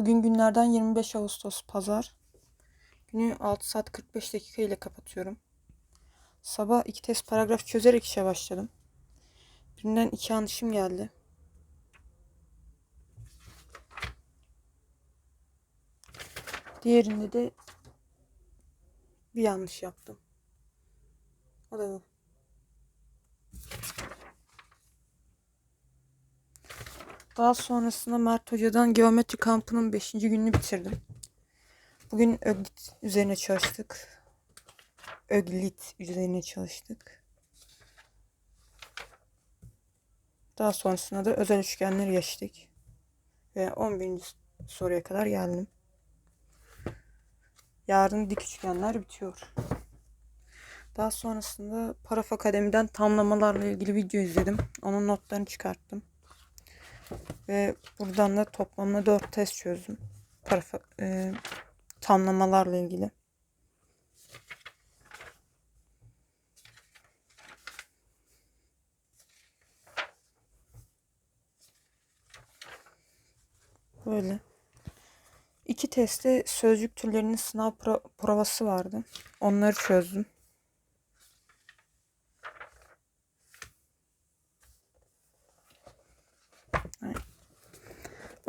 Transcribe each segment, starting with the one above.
Bugün günlerden 25 Ağustos Pazar. Günü 6 saat 45 dakika ile kapatıyorum. Sabah iki test paragraf çözerek işe başladım. Birinden iki yanlışım geldi. Diğerinde de bir yanlış yaptım. O da bu. Daha sonrasında Mert Hoca'dan geometri kampının 5. gününü bitirdim. Bugün Öglit üzerine çalıştık. Öglit üzerine çalıştık. Daha sonrasında da özel üçgenleri geçtik. Ve 11. soruya kadar geldim. Yarın dik üçgenler bitiyor. Daha sonrasında Paraf Akademi'den tamlamalarla ilgili video izledim. Onun notlarını çıkarttım. Ve buradan da toplamda 4 test çözdüm. Parafa, e, tamlamalarla ilgili. Böyle. İki testte sözcük türlerinin sınav pro- provası vardı. Onları çözdüm.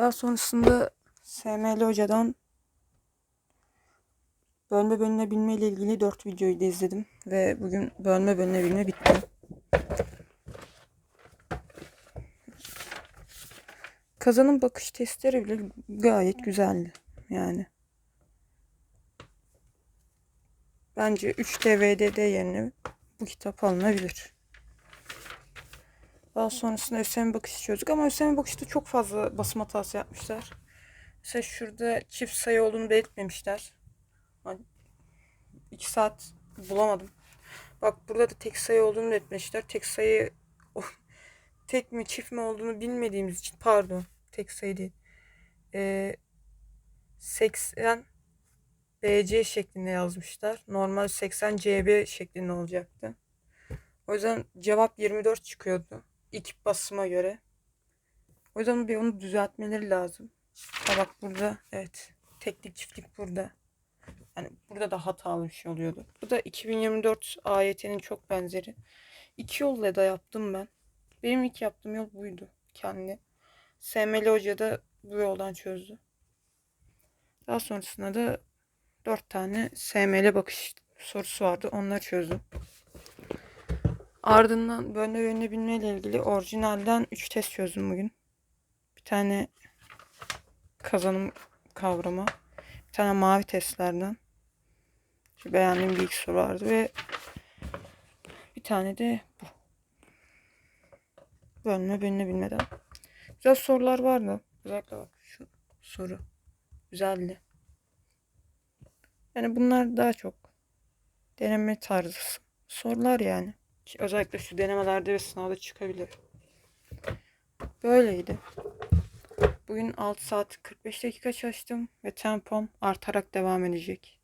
Daha sonrasında SML Hoca'dan bölme bölünebilme ile ilgili 4 videoyu da izledim. Ve bugün bölme bölünebilme bitti. Kazanım bakış testleri bile gayet güzeldi. Yani. Bence 3 TVDD yerine bu kitap alınabilir. Daha sonrasında ÖSYM bakışı çözdük ama ÖSYM bakışta çok fazla basım hatası yapmışlar. Mesela şurada çift sayı olduğunu belirtmemişler. 2 saat bulamadım. Bak burada da tek sayı olduğunu belirtmişler. Tek sayı tek mi çift mi olduğunu bilmediğimiz için pardon tek sayı değil. Ee, 80 BC şeklinde yazmışlar. Normal 80 CB şeklinde olacaktı. O yüzden cevap 24 çıkıyordu. İlk basıma göre. O yüzden bir onu düzeltmeleri lazım. Ha bak burada evet. Teklik çiftlik burada. Yani burada da hatalı bir şey oluyordu. Bu da 2024 AYT'nin çok benzeri. İki yolla da yaptım ben. Benim ilk yaptığım yol buydu. Kendi. SML Hoca da bu yoldan çözdü. Daha sonrasında da 4 tane SML bakış sorusu vardı. Onları çözdüm. Ardından bölme bölünebilme ile ilgili orijinalden 3 test çözdüm bugün. Bir tane kazanım kavramı. Bir tane mavi testlerden. Şu beğendiğim bir iki soru vardı ve bir tane de bu. Bölme bölünebilmeden. Güzel sorular vardı. Özellikle bak şu soru. Güzeldi. Yani bunlar daha çok deneme tarzı sorular yani. Özellikle şu denemelerde ve sınavda çıkabilir. Böyleydi. Bugün 6 saat 45 dakika çalıştım ve tempom artarak devam edecek.